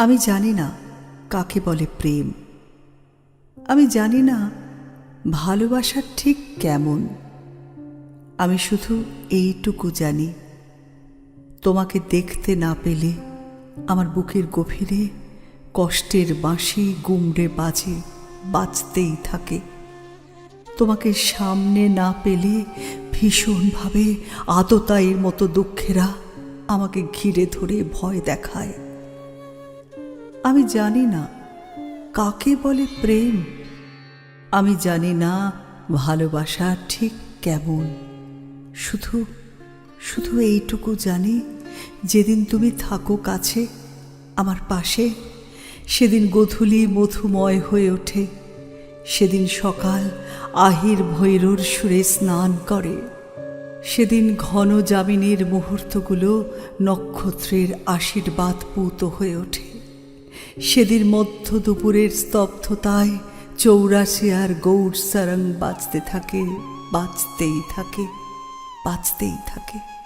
আমি জানি না কাকে বলে প্রেম। আমি জানি না ভালোবাসা ঠিক কেমন। আমি শুধু এইটুকু জানি, তোমাকে দেখতে না পেলে আমার বুকের গভীরে কষ্টের বাঁশি গুমড়ে বাজে বাঁচতেই থাকে। তোমাকে সামনে না পেলে ভীষণভাবে আততায়ীর মতো দুঃখেরা আমাকে ঘিরে ধরে ভয় দেখায়। আমি জানি না। কাকে বলে প্রেম? আমি জানি না ভালোবাসা ঠিক কেমন। শুধু শুধু এইটুকু জানি, যেদিন তুমি থাকো কাছে, আমার পাশে, সেদিন গধূলি মধুময় হয়ে ওঠে, সেদিন সকাল আহির ভৈরর সুরে স্নান করে, সেদিন ঘন জামিনের মুহূর্তগুলো নক্ষত্রের আশীর্বাদ পূত হয়ে ওঠে। সেদিন মধ্য দুপুরের স্তব্ধতায় চৌরাশি আর গৌড় সারং বাঁচতে থাকে বাঁচতেই থাকে বাঁচতেই থাকে।